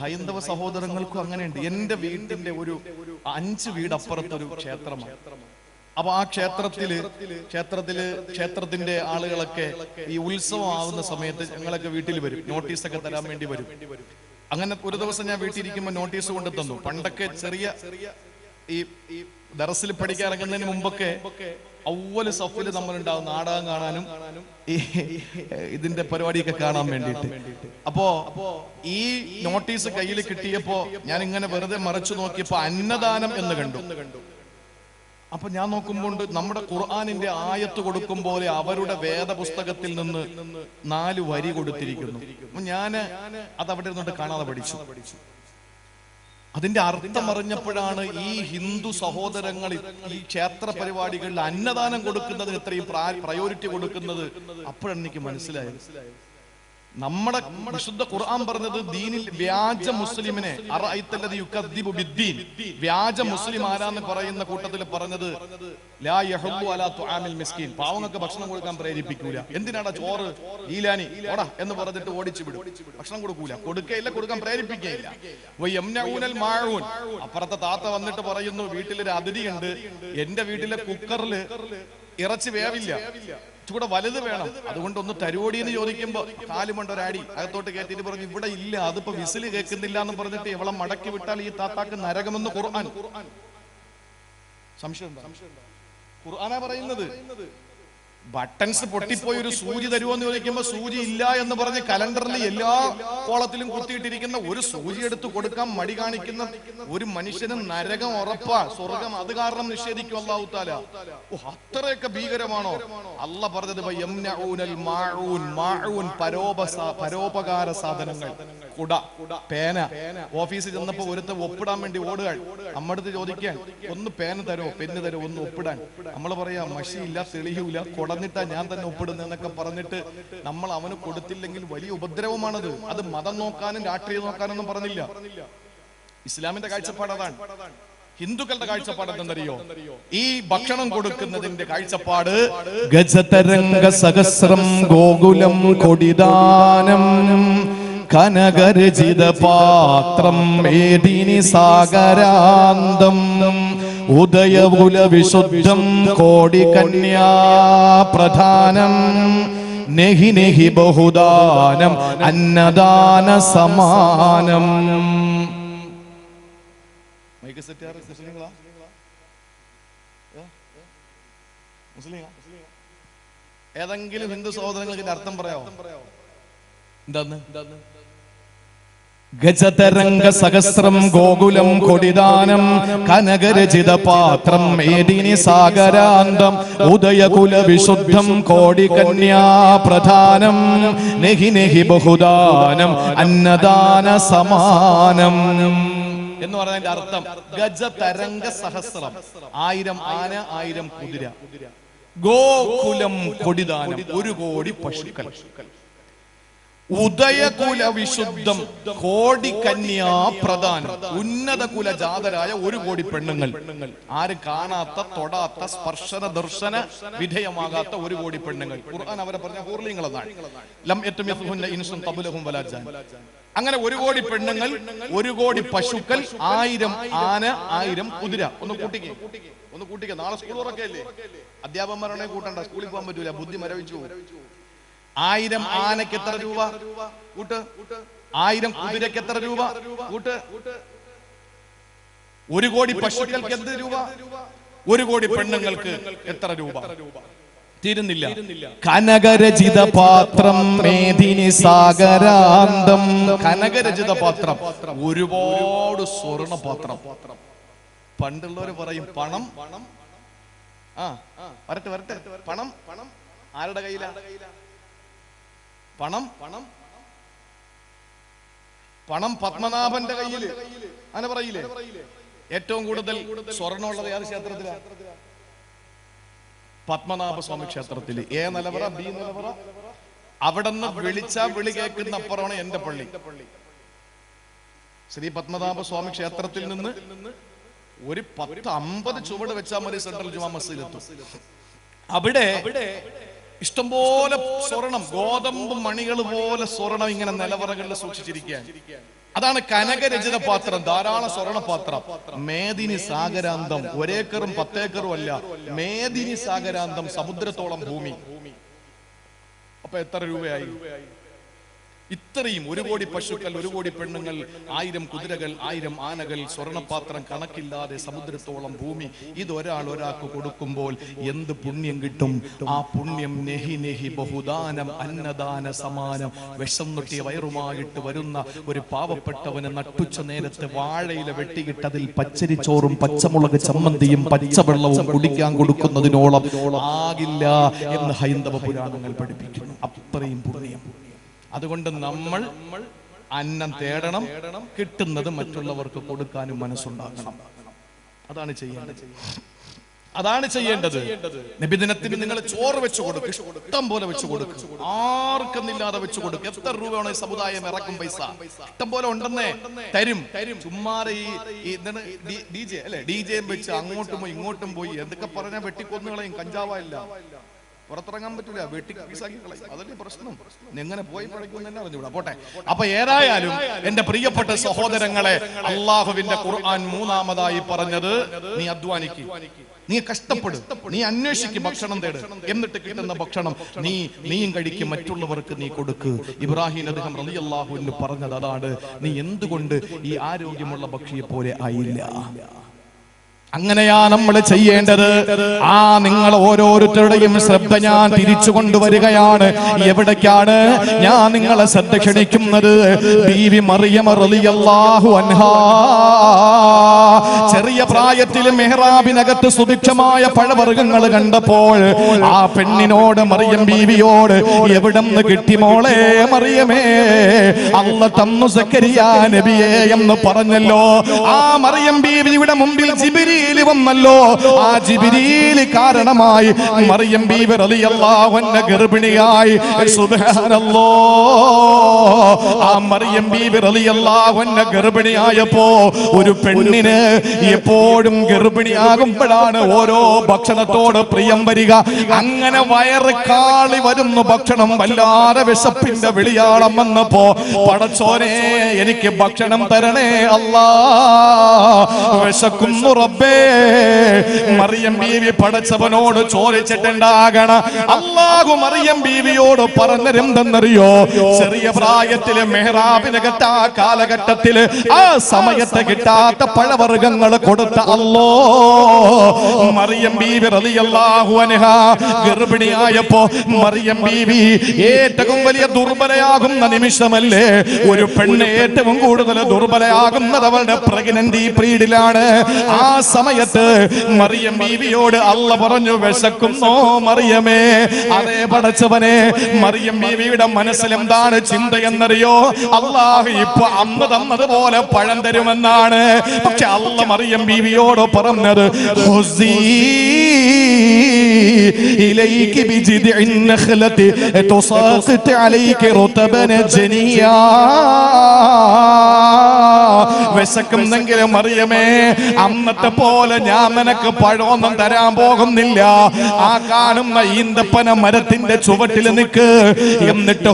ഹൈന്ദവ സഹോദരങ്ങൾക്കും അങ്ങനെയുണ്ട്. എന്റെ വീട്ടിന്റെ ഒരു അഞ്ച് വീടപ്പുറത്തൊരു ക്ഷേത്രമാണ്. അപ്പൊ ആ ക്ഷേത്രത്തിൽ ക്ഷേത്രത്തിൽ ക്ഷേത്രത്തിന്റെ ആളുകളൊക്കെ ഈ ഉത്സവം ആവുന്ന സമയത്ത് ഞങ്ങളൊക്കെ വീട്ടിൽ വരും. നോട്ടീസ് ഒക്കെ തരാൻ വേണ്ടി വരും. അങ്ങനെ ഒരു ദിവസം ഞാൻ വീട്ടിലിരിക്കുമ്പോൾ നോട്ടീസ് കൊണ്ട് തന്നു. പണ്ടൊക്കെ ചെറിയ ഈ ദറസിൽ പഠിക്കാൻ ഇറങ്ങുന്നതിന് മുമ്പൊക്കെ ഔവൽ സഫിൽ നമ്മളുണ്ടാവും നാടകം കാണാനും ഇതിന്റെ പരിപാടിയൊക്കെ കാണാൻ വേണ്ടിയിട്ട്. അപ്പോ ഈ നോട്ടീസ് കയ്യിൽ കിട്ടിയപ്പോ ഞാൻ ഇങ്ങനെ വെറുതെ മറച്ചു നോക്കിയപ്പോ അന്നദാനം എന്ന് കണ്ടു. അപ്പൊ ഞാൻ നോക്കുമ്പോൾ നമ്മുടെ ഖുർആാനിന്റെ ആയത്ത് കൊടുക്കും പോലെ അവരുടെ വേദപുസ്തകത്തിൽ നിന്ന് നാല് വരി കൊടുത്തിരിക്കുന്നു. ഞാൻ അത് അവിടെ ഇരുന്നിട്ട് കാണാതെ പഠിച്ചു. അതിന്റെ അർത്ഥം അറിഞ്ഞപ്പോഴാണ് ഈ ഹിന്ദു സഹോദരങ്ങൾ ഈ ക്ഷേത്ര പരിപാടികളിൽ അന്നദാനം കൊടുക്കുന്നതിന് ഇത്രയും പ്രയോറിറ്റി കൊടുക്കുന്നത്. അപ്പോഴെനിക്ക് മനസ്സിലായത്. നമ്മുടെ വിശുദ്ധ ഖുർആൻ പറഞ്ഞത് ദീനിൽ വ്യാജ മുസ്ലിമിനെ വ്യാജ മുസ്ലിം ആരാന്ന് പറയുന്ന കൂട്ടത്തിൽ പറഞ്ഞത് മിസ്കീൻ. പാവങ്ങൾക്ക് ഭക്ഷണം കൊടുക്കാൻ പ്രേരിപ്പിക്കൂല. എന്തിനാടാ ചോറ്? ഈലാനി. ഓടാ എന്ന് പറഞ്ഞിട്ട് ഓടിച്ചു വിടും. ഭക്ഷണം കൊടുക്കൂല. കൊടുക്കയില്ല കൊടുക്കാൻ മാഊൻ. അപ്പുറത്തെ താത്ത വന്നിട്ട് പറയുന്നു വീട്ടിലൊരു അതിഥിയുണ്ട്. എന്റെ വീട്ടിലെ കുക്കറിൽ ഇറച്ചി വേവില്ല. ചൂടെ വലുത് വേണം. അതുകൊണ്ട് ഒന്ന് തരുവോടി എന്ന് ചോദിക്കുമ്പോ കാലുമുണ്ട് ഒരാടി. അകത്തോട്ട് കയറ്റിട്ട് പറഞ്ഞു ഇവിടെ ഇല്ല അതിപ്പോ വിസിൽ കേൾക്കുന്നില്ല എന്ന് പറഞ്ഞിട്ട് ഇവളെ മടക്കി വിട്ടാൽ ഈ താത്താക്ക് നരകമെന്ന് ഖുർആൻ. സംശയം ഖുർആനാ പറയുന്നത്? ബട്ടൺസ് പൊട്ടിപ്പോയി ഒരു സൂചി തരുമോ എന്ന് ചോദിക്കുമ്പോ സൂചി ഇല്ല എന്ന് പറഞ്ഞ് കലണ്ടറിൽ എല്ലാ കോളത്തിലും കുത്തിയിട്ടിരിക്കുന്ന ഒരു സൂചി എടുത്ത് കൊടുക്കാൻ മടി കാണിക്കുന്ന ഒരു മനുഷ്യന് നരകം ഉറപ്പാ സ്വർഗം അത് കാരണം നിഷേധിക്കും അള്ളാഹു താല ഓ അത്രയൊക്കെ ഭീകരമാണോ? അല്ല പറഞ്ഞത് പരോപകാര സാധനങ്ങൾ. കുട പേന. ഓഫീസിൽ ചെന്നപ്പോ ഒരുത്ത ഒപ്പിടാൻ വേണ്ടി ഓടുക നമ്മടുത്ത് ചോദിക്കാൻ ഒന്ന് പേന തരോ പെന്ന് തരോ ഒന്ന് ഒപ്പിടാൻ? നമ്മൾ പറയാ മഷിയില്ല തെളിയൂല കൊടന്നിട്ടാ ഞാൻ തന്നെ ഒപ്പിടുന്നതെന്നൊക്കെ പറഞ്ഞിട്ട് നമ്മൾ അവന് കൊടുത്തില്ലെങ്കിൽ വലിയ ഉപദ്രവമാണത്. അത് മതം നോക്കാനും രാഷ്ട്രീയം നോക്കാനൊന്നും പറഞ്ഞില്ല. ഇസ്ലാമിന്റെ കാഴ്ചപ്പാട് അതാണ് ഹിന്ദുക്കളുടെ കാഴ്ചപ്പാട് എന്തെന്നറിയോ ഈ ഭക്ഷണം കൊടുക്കുന്നതിന്റെ കാഴ്ചപ്പാട് ഗജതരംഗ സഹസ്രം ഗോകുലം കൊടിദാനം കനകരചിത പാത്രം മേദിനി സാഗരാന്തം ഉദയകുല വിശുദ്ധം കോടി കന്യാ പ്രധാനം. നെഹി നെഹി ബഹുദാനം അന്നദാന സമാനം. ഏതെങ്കിലും ഹിന്ദു സഹോദരങ്ങൾക്ക് അർത്ഥം പറയാമോ ഗജതരംഗ സഹസ്രം ഗോകുലം കൊടിദാനം കനകരചിത പാത്രം മേദിനി സാഗരാന്തം ഉദയകുല വിശുദ്ധം കോടി കന്യാ പ്രധാനം നെഹി നെഹി ബഹുദാനം അന്നദാന സമാനം. എന്ന് പറഞ്ഞതിന്റെ അർത്ഥം ഗജതരംഗ സഹസ്രം. ആയിരം ആന ആയിരം കുതിര. ഗോകുലം കൊടിദാനം ഒരു കോടി പശുക്കൾ. ഉദയകുല വിശുദ്ധം കോടി കന്യാ പ്രധാനം. ഉന്നത കുല ജാതരായ ഒരു കോടി പെണ്ണുങ്ങൾ. ആര് കാണാത്ത തൊടാത്ത സ്പർശന ദർശന വിധേയമാകാത്ത ഒരു കോടി പെണ്ണുങ്ങൾ. ഖുർആൻ അവരെ പറഞ്ഞ ഹൂർലിങ്ങൾ ലം അങ്ങനെ ഒരു കോടി പെണ്ണുങ്ങൾ ഒരു കോടി പശുക്കൾ ആയിരം ആന ആയിരം കുതിര. ഒന്ന് കൂട്ടിക്കേ. ഒന്ന് കൂട്ടിക്കേ. നാളെ സ്കൂൾ തുറക്കല്ലേ? അധ്യാപകന്മാരാണെങ്കിൽ കൂട്ടണ്ട. സ്കൂളിൽ പോകാൻ പറ്റൂല. ബുദ്ധി മരവിച്ചു ആയിരം ആനക്ക് എത്ര രൂപ? കൂട്ട് ആയിരം കുതിരക്ക് എത്ര രൂപ? കൂട്ട്. ഒരു കോടി പശുക്കൾക്ക് എന്ത് രൂപ? ഒരു കോടി പെണ്ണുങ്ങൾക്ക് എത്ര രൂപ? തീരുന്നില്ല. കനകരചിത പാത്രം മേദിനി സാഗരാന്തം. കനകരചിത പാത്രം. ഒരുപാട് സ്വർണ പാത്രം. പണ്ടുള്ളവര് പറയും പണം? പണം. ആ വരട്ടെ വരട്ടെ. പണം? പണം? ആരുടെ കയ്യിലാ? പണം പണം. പണം പത്മനാഭന്റെ കയ്യിൽ അങ്ങനെ പറയില്ലേ? ഏറ്റവും കൂടുതൽ സ്വർണമുള്ളത് ഏത് ക്ഷേത്രത്തിലാ? പത്മനാഭ സ്വാമി ക്ഷേത്രത്തിൽ. എ നിലവറ ബി നിലവറ? അവിടുന്ന് വിളിച്ചാ വിളിച്ച വിളി കേൾക്കുന്ന അപ്പുറമാണ് എന്റെ പള്ളി. ശ്രീ പത്മനാഭ സ്വാമി ക്ഷേത്രത്തിൽ നിന്ന് ഒരു പത്ത് അമ്പത് ചുവട് വെച്ചാൽ മതി സെൻട്രൽ ജുമാ മസ്ജിദ് എത്തും. അവിടെ ഇഷ്ടംപോലെ സ്വർണം ഗോതമ്പ് മണികൾ പോലെ സ്വർണം ഇങ്ങനെ നിലവറകളിൽ സൂക്ഷിച്ചിരിക്കുകയാണ്. അതാണ് കനകരചിത പാത്രം ധാരാളം സ്വർണ പാത്രം. മേദിനി സാഗരാന്തം ഒരേക്കറും പത്തേക്കറും അല്ല മേദിനി സാഗരാന്തം സമുദ്രത്തോളം ഭൂമി. അപ്പൊ എത്ര രൂപയായി? ഇത്രയും ഒരു കോടി പശുക്കൾ ഒരു കോടി പെണ്ണുങ്ങൾ ആയിരം കുതിരകൾ ആയിരം ആനകൾ സ്വർണപാത്രം കണക്കില്ലാതെ സമുദ്രത്തോളം ഭൂമി. ഇതൊരാൾ ഒരാൾക്ക് കൊടുക്കുമ്പോൾ എന്ത് പുണ്യം കിട്ടും? ആ പുണ്യം നെഹി നെഹി ബഹുദാനം അന്നദാന സമാനം. വിഷം നുട്ടിയ വയറുമായിട്ട് വരുന്ന ഒരു പാവപ്പെട്ടവന് നട്ടുച്ച നേരത്തെ വാഴയില വെട്ടിയിട്ടതിൽ പച്ചരിച്ചോറും പച്ചമുളക് ചമ്മന്തിയും പച്ചവെള്ളവും കുടിക്കാൻ കൊടുക്കുന്നതിനോളം ആകില്ല എന്ന് ഹൈന്ദവ പുരാണങ്ങൾ പഠിപ്പിക്കുന്നു. അത്രയും പുണ്യം. അതുകൊണ്ട് നമ്മൾ അന്നം തേടണം കിട്ടുന്നത് മറ്റുള്ളവർക്ക് കൊടുക്കാനും മനസ്സുണ്ടാക്കണം അതാണ് ചെയ്യേണ്ടത്. അതാണ് ചെയ്യേണ്ടത്. നബിദിനത്തിന് നിങ്ങൾ ചോറ് വെച്ച് കൊടുക്കും ഇഷ്ടം പോലെ വെച്ച് കൊടുക്കും. ആർക്കെന്നില്ലാതെ വെച്ച് കൊടുക്കും. എത്ര രൂപയാണ് ഈ സമുദായം ഇറക്കും പൈസ? ഇഷ്ടം പോലെ ഉണ്ടെന്നേ. തരും. ചുമ്മാതെ ഈ ഡി ജെ അല്ലെ? ഡി ജെയും വെച്ച് അങ്ങോട്ടും പോയി ഇങ്ങോട്ടും പോയി. എന്തൊക്കെ പറഞ്ഞാൽ വെട്ടിക്കൊന്നുകളെയും കഞ്ചാവായില്ല. പുറത്തിറങ്ങാൻ പറ്റൂല. വെട്ടി അതല്ലേ പ്രശ്നം. എങ്ങനെ പോയി പഴയ്ക്കും തന്നെ അറിഞ്ഞൂടാ പോട്ടെ. അപ്പൊ ഏതായാലും എന്റെ പ്രിയപ്പെട്ട സഹോദരങ്ങളെ അള്ളാഹുവിന്റെ ഖുർആൻ മൂന്നാമതായി പറഞ്ഞത് നീ അധ്വാനിക്കും. നീ കഷ്ടപ്പെടും. നീ അന്വേഷിക്കും ഭക്ഷണം തേട്. എന്നിട്ട് കിട്ടുന്ന ഭക്ഷണം നീ നീയും കഴിക്കും. മറ്റുള്ളവർക്ക് നീ കൊടുക്ക്. ഇബ്രാഹിം അദ്ദേഹം റളിയല്ലാഹു പറഞ്ഞത് അതാണ്. നീ എന്തുകൊണ്ട് ഈ ആരോഗ്യമുള്ള പക്ഷിയെ പോലെ ആയില്ല? അങ്ങനെയാ നമ്മൾ ചെയ്യേണ്ടത്. ആ നിങ്ങൾ ഓരോരുത്തരുടെയും ശ്രദ്ധ ഞാൻ തിരിച്ചു കൊണ്ടുവരികയാണ്. എവിടേക്കാണ് ഞാൻ നിങ്ങളെ ശ്രദ്ധ ക്ഷണിക്കുന്നത്? ബീവി മറിയം റളിയല്ലാഹു അൻഹാ. ചെറിയ പ്രായത്തിൽ മെഹ്റാബിനകത്ത് സുഭിക്ഷമായ പഴവർഗങ്ങൾ കണ്ടപ്പോൾ ആ പെണ്ണിനോട് മറിയം ബീവിയോട് എവിടെന്ന് കിട്ടി മോളെ മറിയമേ? അല്ല തന്നു സക്കരിയ എന്ന് പറഞ്ഞല്ലോ. ആ മറിയം ബീവിയുടെ മുമ്പിൽ ജിബിരിയിൽ വന്നല്ലോ. ആ ജിബിരിയിൽ കാരണമായി മറിയം ബീവി റളിയല്ലാഹുവിന്റെ ഗർഭിണിയായി. സുബ്ഹാനല്ലോ. ആ മറിയം ബീവി റളിയല്ലാഹുവിന്റെ ഗർഭിണിയായപ്പോ ഒരു പെണ്ണിന് എപ്പോഴും ഗർഭിണിയാകുമ്പോഴാണ് ഓരോ ഭക്ഷണത്തോട് പ്രിയം വരിക. അങ്ങനെ വയറ് കാളി വരുന്നു ഭക്ഷണം വല്ലാതെ വിശപ്പിന്റെ വിളിയാളം വന്നപ്പോ പടച്ചോനെ എനിക്ക് ഭക്ഷണം തരണേ അല്ലാ. വിശക്കുന്നു റബ്ബേ. മറിയം ബീവി പടച്ചവനോട് ചോദിച്ചിട്ടുണ്ടാകണ. അള്ളാഹു മറിയം ബീവിയോട് പറഞ്ഞിരുന്നെന്നറിയോ? ചെറിയ പ്രായത്തിൽ മെഹ്റാബിനകത്ത് ആ കാലഘട്ടത്തിൽ ആ സമയത്ത് കിട്ടാത്ത പഴവർഗങ്ങൾ കൊടുത്ത അല്ലോ മറിയം ബീവി റളിയല്ലാഹു അൻഹ. ഗർഭിണിയായപ്പോ മറിയം ബീവി ഏറ്റവും വലിയ ദുർബലയാകുന്ന നിമിഷമല്ലേ? ഒരു പെണ്ണ് ഏറ്റവും കൂടുതൽ ദുർബലയാകുന്നത് അവളുടെ പ്രഗ്നന്റി പ്രീഡിലാണ് ആ സമയത്ത് മറിയം ബീവിയോട് അല്ല പറഞ്ഞു വിശക്കുന്നോ മറിയമേ? അതേ പടച്ചവനെ മറിയം ബീവിയുടെ മനസ്സിൽ എന്താണ് ചിന്തയെന്നറിയോ? അള്ളാഹു ഇപ്പൊ അമ്മ തന്നതുപോലെ പഴം തരുമെന്നാണ്. പക്ഷെ അല്ല മറിയം ബീവിയോട് പറഞ്ഞത് ഹുസീ إليك بجذع النخلة تساقط عليك رطبا جنيا വിശക്കുന്നെങ്കിലും അറിയമേ അന്നത്തെ പോലെ ഞാൻ നിനക്ക് പഴമൊന്നും തരാൻ പോകുന്നില്ല ആ കാണുന്ന ഈന്തപ്പന മരത്തിന്റെ ചുവട്ടിൽ നിൽക്ക് എന്നിട്ട്.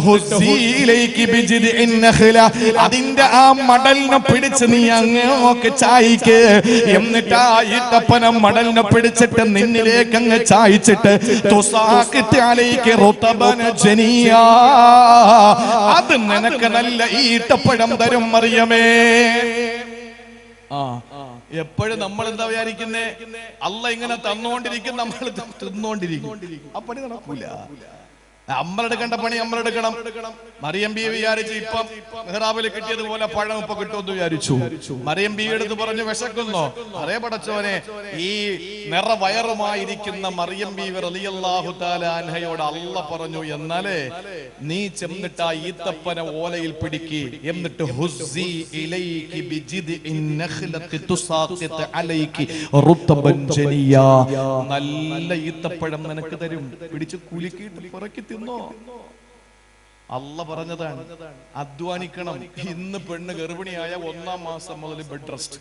അതിന്റെ ആ മടലിനെ പിടിച്ച് നീ അങ്ങോക്ക് ചായിക്ക് എന്നിട്ട് ആ ഈന്തപ്പന മടലിനെ പിടിച്ചിട്ട് നിന്നിലേക്ക് അങ്ങ് ചായച്ചിട്ട്. അത് നിനക്ക് നല്ല ഈട്ടപ്പഴം തരും അറിയമേ ആ. എപ്പോഴും നമ്മൾ എന്താ വിചാരിക്കുന്നേ? അല്ല ഇങ്ങനെ തന്നുകൊണ്ടിരിക്കും നമ്മൾ തിന്നുകൊണ്ടിരിക്കും അപ്പടി നടക്കൂല. നമ്മളെടുക്കേണ്ട പണി അമ്മലെടുക്കണം മറിയം ബി വിചാരിച്ചു ഇപ്പം മെഹ്റാബിൽ കിട്ടിയതുപോലെ പഴം ഇപ്പൊ കിട്ടുമെന്ന് വിചാരിച്ചു. മറിയം ബി എടുത്ത് പറഞ്ഞു വിശക്കുന്നു. അതേ പടച്ചവനെ ഈ നിറ വയറുമായിരിക്കുന്ന മറിയം ബി റളിയല്ലാഹു താലാൻഹയോട് അല്ല പറഞ്ഞു എന്നാലേ നീ ചെന്നിട്ട് ആ ഈത്തപ്പന ഓലയിൽ പിടിക്ക്. എന്നിട്ട് ഹുസ്സി ഇലൈകി ബിജിദ് നഖ്ലത്തി തുസാഖിത് അലൈകി റുത്തബൻ ജനിയ. നല്ല ഈത്തപ്പഴം നിനക്ക് തരും. പിടിച്ച് കുലുക്കിയിട്ട് പുറക്കി തിന്നോ അല്ല പറഞ്ഞതാണ്. അധ്വാനിക്കണം. ഇന്ന് പെണ്ണ് ഗർഭിണിയായ ഒന്നാം മാസം മുതൽ ബെഡ് റെസ്റ്റ്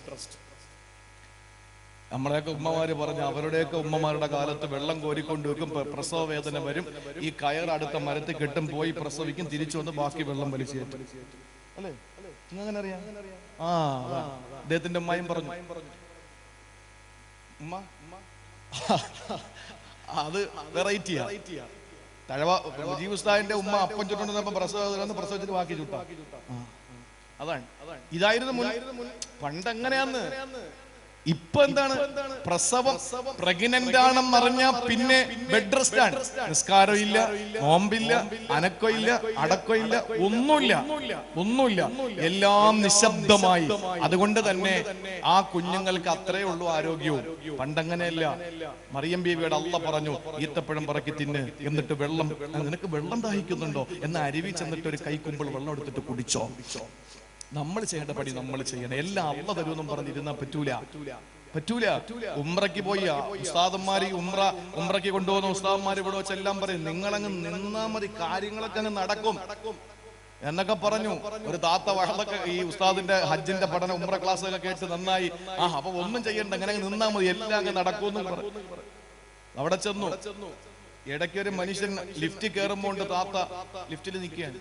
നമ്മളെയൊക്കെ ഉമ്മമാര് പറഞ്ഞ അവരുടെയൊക്കെ ഉമ്മമാരുടെ കാലത്ത് വെള്ളം കോരിക്കൊണ്ട് വെക്കും പ്ര- പ്രസവ വേദന വരും. ഈ കയർ അടുത്ത മരത്തിൽ കെട്ടും പോയി പ്രസവിക്കും തിരിച്ചു വന്ന് ബാക്കി വെള്ളം വലിച്ചേറ്റും. അല്ലേ? അറിയാം ആ. അദ്ദേഹത്തിന്റെ ഉമ്മയും പറഞ്ഞു. ഉമ്മ? അത് വെറൈറ്റിയാ. തഴവ മുജീബ് ഉസ്താദിന്റെ ഉമ്മ അപ്പം ചുട്ടുണ്ടെന്നപ്പോ പ്രസവ പ്രസവിച്ചിട്ട് ബാക്കി ചുട്ടാ. അതാണ് ഇതായിരുന്നു മുൻ പണ്ട് എങ്ങനെയാന്ന് ഇപ്പൊ എന്താണ്? പ്രസവം പ്രഗ്നന്റ് ആണെന്ന് അറിഞ്ഞ പിന്നെ ബെഡ് റെസ്റ്റ് ആണ്. നിസ്കാരം ഇല്ല നോമ്പില്ല അടക്കോ ഇല്ല ഒന്നുമില്ല ഒന്നുമില്ല. എല്ലാം നിശബ്ദമായി. അതുകൊണ്ട് തന്നെ ആ കുഞ്ഞുങ്ങൾക്ക് അത്രേ ഉള്ളൂ ആരോഗ്യവും. പണ്ടങ്ങനെയല്ല. മറിയം ബീവിയുടെ അള്ള പറഞ്ഞു ഈത്തപ്പഴം പറക്കി തിന്ന് എന്നിട്ട് വെള്ളം നിനക്ക് വെള്ളം ദാഹിക്കുന്നുണ്ടോ? എന്ന് അരുവി ചെന്നിട്ട് ഒരു കൈക്കുമ്പോൾ വെള്ളം എടുത്തിട്ട് കുടിച്ചോ. നമ്മൾ ചെയ്യേണ്ട പടി നമ്മൾ ചെയ്യണം. എല്ലാം അള്ള തരുമെന്നും പറഞ്ഞിരുന്നാ പറ്റൂല. പറ്റൂല. ഉമ്രയ്ക്ക് പോയി ഉസ്താദന്മാര് ഉമ്ര ഉമ്രയ്ക്ക് കൊണ്ടുപോകുന്ന ഉസ്താദന്മാർ ഇവിടെ വെച്ച് എല്ലാം പറയും നിങ്ങളങ്ങ് നിന്നാ മതി കാര്യങ്ങളൊക്കെ അങ്ങ് നടക്കും. എന്നൊക്കെ പറഞ്ഞു. ഒരു താത്ത വഴതൊക്കെ ഈ ഉസ്താദിന്റെ ഹജ്ജിന്റെ പഠനം ഉമ്ര ക്ലാസ് ഒക്കെ കേട്ട് നന്നായി. ആ അപ്പൊ ഒന്നും ചെയ്യണ്ട അങ്ങനെ അങ്ങ് നിന്നാ മതി എല്ലാം അങ്ങ് നടക്കും പറഞ്ഞു. അവിടെ ചെന്നു. ഇടയ്ക്ക് ഒരു മനുഷ്യൻ ലിഫ്റ്റ് കയറുമ്പോൾ താത്ത. ലിഫ്റ്റിൽ നിൽക്കുകയാണ്.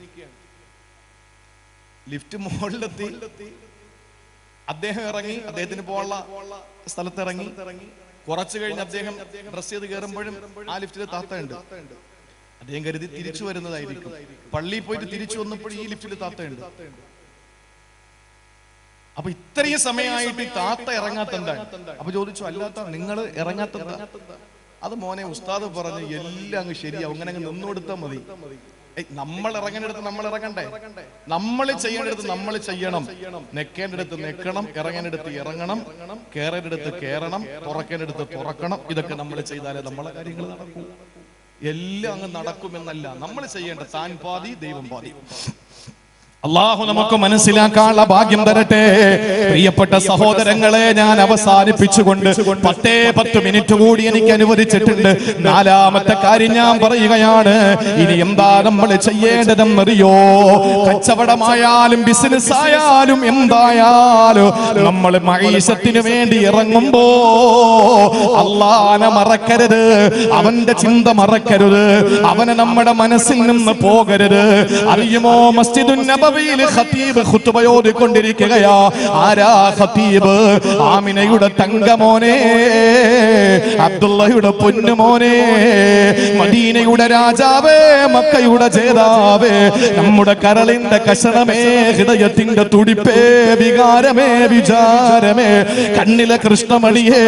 ലിഫ്റ്റ് മുകളിലെത്തി അദ്ദേഹം ഇറങ്ങി അദ്ദേഹത്തിന് പോകാനുള്ള സ്ഥലത്ത് ഇറങ്ങി കുറച്ചു കഴിഞ്ഞ് അദ്ദേഹം ഡ്രസ് ചെയ്ത് കയറുമ്പോഴും ആ ലിഫ്റ്റിൽ താത്തയുണ്ട് അദ്ദേഹം കരുതി തിരിച്ചു വരുന്നതായിരിക്കും. പള്ളിയിൽ പോയിട്ട് തിരിച്ചു വന്നപ്പോഴും ഈ ലിഫ്റ്റിൽ താത്തയുണ്ട് അപ്പൊ ഇത്രയും സമയമായിട്ട് ഈ താത്ത ഇറങ്ങാത്തെന്താണ് അപ്പൊ ചോദിച്ചു അല്ലാത്ത നിങ്ങൾ ഇറങ്ങാത്തെന്താ അത് മോനെ ഉസ്താദ് പറഞ്ഞു എല്ലാം അങ്ങ് ശരിയാവും. അങ്ങനെ അങ്ങ് നിന്നുകൊടുത്താൽ മതി. നമ്മൾ ഇറങ്ങേണ്ടടുത്ത് നമ്മൾ ഇറങ്ങണ്ടേ നമ്മൾ ചെയ്യേണ്ടടുത്ത് നമ്മൾ ചെയ്യണം. നെക്കേണ്ടടുത്ത് നെക്കണം ഇറങ്ങേണ്ടടുത്ത് ഇറങ്ങണം കയറേണ്ടടുത്ത് കേറണം തുറക്കേണ്ടടുത്ത് തുറക്കണം. ഇതൊക്കെ നമ്മൾ ചെയ്താലേ നമ്മളെ കാര്യങ്ങൾ നടക്കൂ. എല്ലാം അങ്ങ് നടക്കുമെന്നല്ല. നമ്മൾ ചെയ്യേണ്ട താൻ പാതി ദൈവം പാതി. അള്ളാഹു നമുക്ക് മനസ്സിലാക്കാനുള്ള ഭാഗ്യം തരട്ടെ. പ്രിയപ്പെട്ട സഹോദരങ്ങളെ ഞാൻ അവസാനിപ്പിച്ചുകൊണ്ട് പത്തേ പത്ത് മിനിറ്റ് കൂടി എനിക്ക് അനുവദിച്ചിട്ടുണ്ട്. നാലാമത്തെ കാര്യം ഞാൻ പറയുകയാണ്. ഇനി എന്താ നമ്മൾ ചെയ്യേണ്ടതെന്നറിയോ? കച്ചവടമായാലും ബിസിനസ് ആയാലും എന്തായാലും നമ്മൾ മഹീഷത്തിന് വേണ്ടി ഇറങ്ങുമ്പോ അള്ളാനെ മറക്കരുത് അവന്റെ ചിന്ത മറക്കരുത് അവനെ നമ്മുടെ മനസ്സിൽ നിന്ന് പോകരുത്. അറിയുമോ മസ്ജിദുൻ നബവിയിൽ ഖത്തീബ് ഖുത്ബയോട് കൊണ്ടിരിക്കുകയാ ആരാ ഖത്തീബ്? ആമിനയുടെ തങ്കമോനെ അബ്ദുള്ളയുടെ പൊന്നുമോനെ മദീനയുടെ രാജാവേ മക്കയുടെ ജേതാവേ നമ്മുടെ കരളിന്റെ കഷണമേ ഹൃദയത്തിന്റെ തുടിപ്പേ വികാരമേ വിചാരമേ കണ്ണിലെ കൃഷ്ണമണിയേ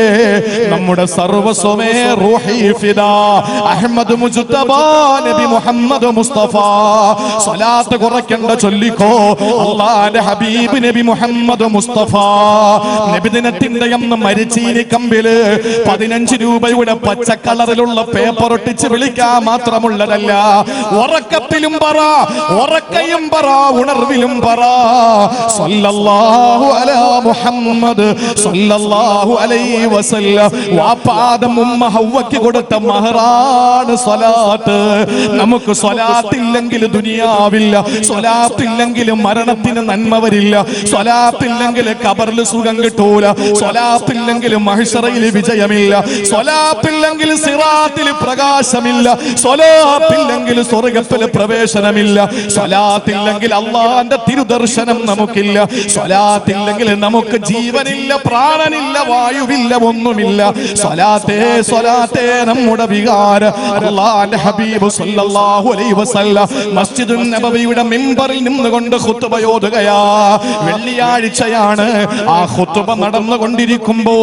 നമ്മുടെ സർവസ്വമേ റൂഹി ഫിദാ അഹമ്മദ് മുജ്തബ നബി മുഹമ്മദ് മുസ്തഫ. സ്വലാത്ത് കുറയ്ക്കണ്ട ചൊല്ലിക്കോ അള്ളാന്റെ ഹബീബ് നബി മുഹമ്മദ് മുസ്തഫ. നബിദിനത്തിന്റെ അന്ന് മരിച്ചീനി കമ്പിൽ പതിനഞ്ച് രൂപയുടെ പച്ച കളറിലുള്ള പേപ്പർ ഒട്ടിച്ച് വിളിക്കാൻ മാത്രമുള്ളതല്ല. ഉറക്കത്തിലും പറ ഉറക്കയും പറ ഉണർവിലും പറ. സല്ലല്ലാഹു അലാ മുഹമ്മദ് സല്ലല്ലാഹു അലൈഹി വസല്ലം. വാപ്പാദം ഉമ്മ ഹവ്വക്ക് കൊടുത്ത മഹറാണ് സ്വലാത്ത്. നമുക്ക് സ്വലാത്തില്ലെങ്കിൽ ദുനിയാവില്ല. സ്വലാത്തില്ലെങ്കിൽ മരണത്തിന് നന്മ വരില്ല. സ്വലാത്തില്ലെങ്കിൽ കബറിൽ സുഖം കിട്ടൂല. സ്വലാത്തില്ലെങ്കിൽ മഹിഷറയിൽ വിജയമില്ല. സ്വലാത്തില്ലെങ്കിൽ സിറാത്തിൽ പ്രകാശമില്ല. സ്വലാത്തില്ലെങ്കിൽ സ്വർഗത്തിൽ പ്രവേശനമില്ല. സ്വലാത്തില്ലെങ്കിൽ അള്ളാന്റെ തിരുദർശനം നമുക്കില്ല. സ്വലാത്തില്ലെങ്കിൽ നമുക്ക് ജീവനില്ല പ്രാണനില്ല വായുവില്ല ഒന്നുമില്ല. സ്വലാത്തേ സ്വലാത്തേ നമ്മുടെ വികാര. അള്ളാന്റെ ഹബീബ് സല്ലല്ലാഹു അലൈഹി വസല്ല മസ്ജിദുൻ നബവിയുടെ മിമ്പറിൽ നിന്നുകൊണ്ട് ഖുത്ബ ഹുത്തുബയോധകയാ വെള്ളിയാഴ്ചയാണ് ആ ഹുത്തുബ നടന്നുകൊണ്ടിരിക്കുമ്പോ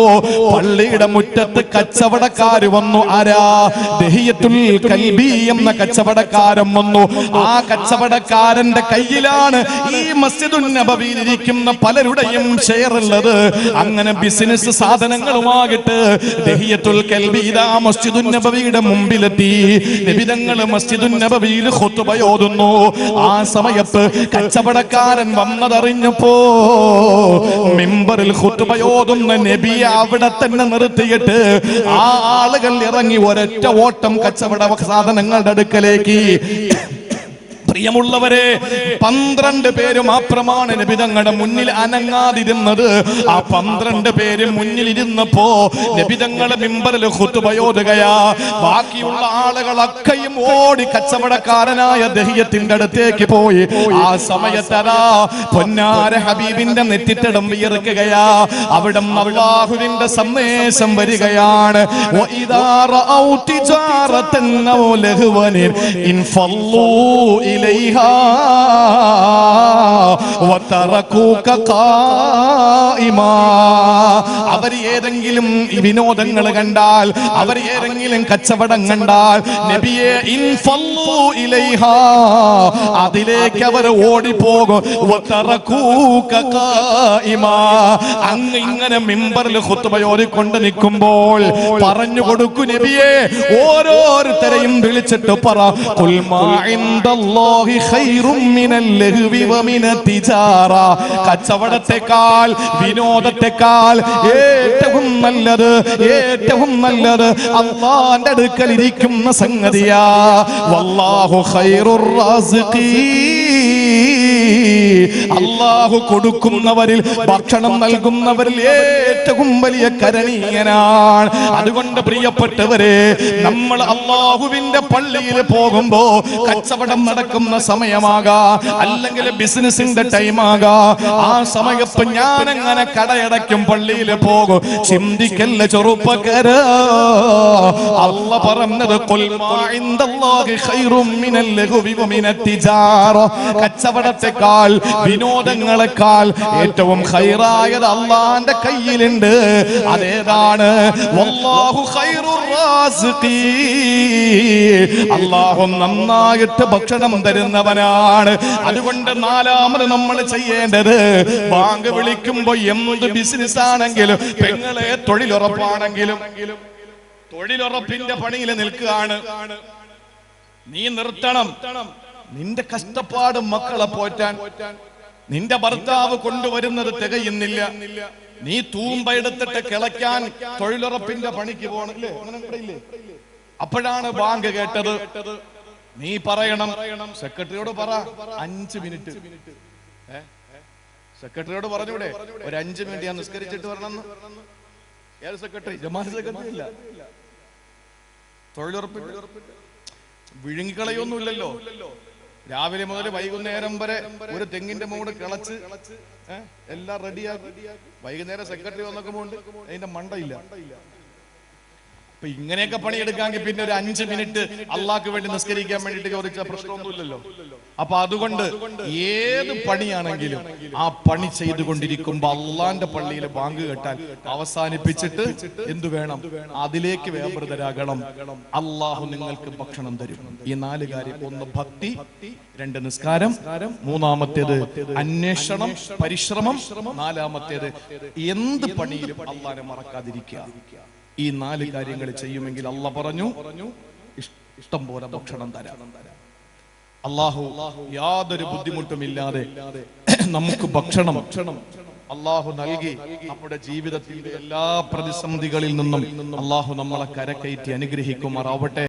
പള്ളിയുടെ മുറ്റത്ത് കച്ചവടക്കാര് വന്നു. ആരാ? ദഹിയത്തുൽ കൽബി എന്ന കച്ചവടക്കാരൻ വന്നു. ആ കച്ചവടക്കാരന്റെ കയ്യിലാണ് ഈ മസ്ജിദുൻ ഇരിക്കുന്ന പലരുടെയും ഷെയർ ഉള്ളത്. അങ്ങനെ ബിസിനസ് സാധനങ്ങളുമാകിട്ട് ദഹിയത്തുൽ കൽബി ഇതാ മസ്ജിദുൻ നബവിയുടെ മുമ്പിലെത്തി. നിബിതങ്ങൾ മസ്ജിദുൻ നബവിയിൽ ഖുത്ബ ആ സമയത്ത് കച്ചവടക്കാരൻ വന്നതറിഞ്ഞപ്പോ മിമ്പറിൽ ഖുത്ബ നബി അവിടെ തന്നെ നിർത്തിയിട്ട് ആ ആളുകൾ ഇറങ്ങി ഒരൊറ്റ ഓട്ടം കച്ചവട സാധനങ്ങളുടെ അടുക്കലേക്ക് പ്രിയമുള്ളവരെ പന്ത്രണ്ട് പേര് മാത്രമാണ് നബിതങ്ങളുടെ മുന്നിൽ അനങ്ങാതിരുന്നത്. ആ പന്ത്രണ്ട് പേര് മുന്നിൽ ഇരുന്നപ്പോ നബിതങ്ങളെ മിമ്പറിൽ ഹുത്തുപയോടുകയാ ബാക്കിയുള്ള ആളുകളൊക്കെയും ഓടി കച്ചവടക്കാരനായ ദഹ്യത്തിന്റെ അടുത്തേക്ക് പോയി. ആ സമയത്തരാ പൊന്നാര ഹബീബിന്റെ നെറ്റിത്തടം വിയർക്കുകയാ. അവിടെ അള്ളാഹുവിന്റെ സന്ദേശം വരികയാണ്. ഇൻ ഫല്ലൂ ഇല അവർ ഏതെങ്കിലും വിനോദങ്ങൾ കണ്ടാൽ അവർ ഏതെങ്കിലും കച്ചവടം കണ്ടാൽ നബിയെ അതിലേക്ക് അവർ ഓടിപ്പോകും. അങ്ങ് ഇങ്ങനെ മിമ്പറിൽ കുത്തുപയോരിക്കൊണ്ട് നിൽക്കുമ്പോൾ പറഞ്ഞു കൊടുക്കൂ നബിയെ. ഓരോരുത്തരെയും വിളിച്ചിട്ട് പറ. കുൽമാ ഇന്ദല്ലോ കച്ചവടത്തെക്കാൾ വിനോദത്തെക്കാൾ ഏറ്റവും നല്ലത് ഏറ്റവും നല്ലത് അള്ളാന്റെ അടുക്കൽ ഇരിക്കുന്ന സംഗതിയാ. വല്ലാഹു ഖൈറുർ റാസിഖീൻ. അള്ളാഹു കൊടുക്കുന്നവരിൽ ഭക്ഷണം നൽകുന്നവരിൽ ഏറ്റവും വലിയ കരണീയനാണ് അതുകൊണ്ട് പ്രിയപ്പെട്ടവരെ നമ്മൾ അള്ളാഹുവിന്റെ പള്ളിയിൽ പോകുമ്പോ കച്ചവടം നടക്കുന്ന സമയമാകാ അല്ലെങ്കിൽ ബിസിനസിന്റെ ടൈമാകാ. ആ സമയത്ത് ഞാൻ അങ്ങനെ കടയടയ്ക്കും പള്ളിയിൽ പോകും. ചിന്തിക്കല്ല ചെറുപ്പക്കാര? അല്ല പറഞ്ഞത് "ഖുൽ മാ ഇൻദല്ലാഹി ഖൈറും മിനൽ ലഹ്വി വമിനത് തിജാറ." കച്ചവടത്തെക്കാൾ വിനോദങ്ങളെക്കാൾ ഏറ്റവും ഖൈറായത് അള്ളാന്റെ കയ്യിലുണ്ട് അതേതാണ്. അള്ളാഹു നന്നായിട്ട് ഭക്ഷണം തരുന്നവനാണ് അതുകൊണ്ട് നാലാമത് നമ്മൾ ചെയ്യേണ്ടത് ബാങ്ക് വിളിക്കുമ്പോ എന്ത് ബിസിനസ് ആണെങ്കിലും പെങ്ങളെ തൊഴിലുറപ്പാണെങ്കിലും തൊഴിലുറപ്പിന്റെ പണിയിൽ നിൽക്കുകയാണ് നീ നിർത്തണം നിന്റെ കഷ്ടപ്പാട് മക്കളെ പോറ്റാൻ നിന്റെ ഭർത്താവ് കൊണ്ടുവരുന്നത് തികയുന്നില്ല. നീ തൂമ്പ എടുത്തിട്ട് കിളയ്ക്കാൻ തൊഴിലുറപ്പിന്റെ പണിക്ക് പോകണല്ലേ? അപ്പോഴാണ് ബാങ്ക് കേട്ടത്. നീ പറയണം. സെക്രട്ടറിയോട് പറ. അഞ്ച് മിനിറ്റ്. സെക്രട്ടറിയോട് പറഞ്ഞൂടെ? ഒരു അഞ്ച് മിനിറ്റ് ഞാൻ നിസ്കരിച്ചിട്ട് വരണം ഏത് സെക്രട്ടറി? ജമാന സെക്രട്ടറി ഇല്ല തൊഴിലുറപ്പ് വിഴുങ്ങിക്കളയൊന്നുമില്ലല്ലോ. രാവിലെ മുതൽ വൈകുന്നേരം വരെ ഒരു തെങ്ങിന്റെ മൂട് കിളച്ച് എല്ലാം റെഡിയാക്കി വൈകുന്നേരം സെക്രട്ടറി വന്നൊക്കെ അതിന്റെ മണ്ടയില്ല. അപ്പൊ ഇങ്ങനെയൊക്കെ പണിയെടുക്കാമെങ്കിൽ പിന്നെ ഒരു അഞ്ച് മിനിറ്റ് അള്ളാഹ്ക്ക് വേണ്ടി നിസ്കരിക്കാൻ വേണ്ടിട്ട് ചോദിച്ച പ്രശ്നമൊന്നുമില്ലല്ലോ. അപ്പൊ അതുകൊണ്ട് ഏത് പണിയാണെങ്കിലും ആ പണി ചെയ്തുകൊണ്ടിരിക്കുമ്പോ അള്ളാന്റെ പള്ളിയിൽ ബാങ്ക് കെട്ടാൻ അവസാനിപ്പിച്ചിട്ട് എന്തു വേണം? അതിലേക്ക് വ്യാപൃതരാകണം അള്ളാഹു നിങ്ങൾക്ക് ഭക്ഷണം തരും. ഈ നാല് കാര്യം ഒന്ന് ഭക്തി രണ്ട് നിസ്കാരം മൂന്നാമത്തേത് അന്വേഷണം പരിശ്രമം നാലാമത്തേത് എന്ത് പണിയിലും അള്ളാനെ മറക്കാതിരിക്കുക. ഈ നാല് കാര്യങ്ങൾ ചെയ്യുമെങ്കിൽ അല്ല പറഞ്ഞു ഇഷ്- ഇഷ്ടം പോലെ ഭക്ഷണം തരാം. അള്ളാഹു യാതൊരു ബുദ്ധിമുട്ടുമില്ലാതെ നമുക്ക് ഭക്ഷണം അള്ളാഹു നൽകി നമ്മുടെ ജീവിതത്തിന്റെ എല്ലാ പ്രതിസന്ധികളിൽ നിന്നും അള്ളാഹു നമ്മളെ കരക്കയറ്റി അനുഗ്രഹിക്കുമാറാവട്ടെ.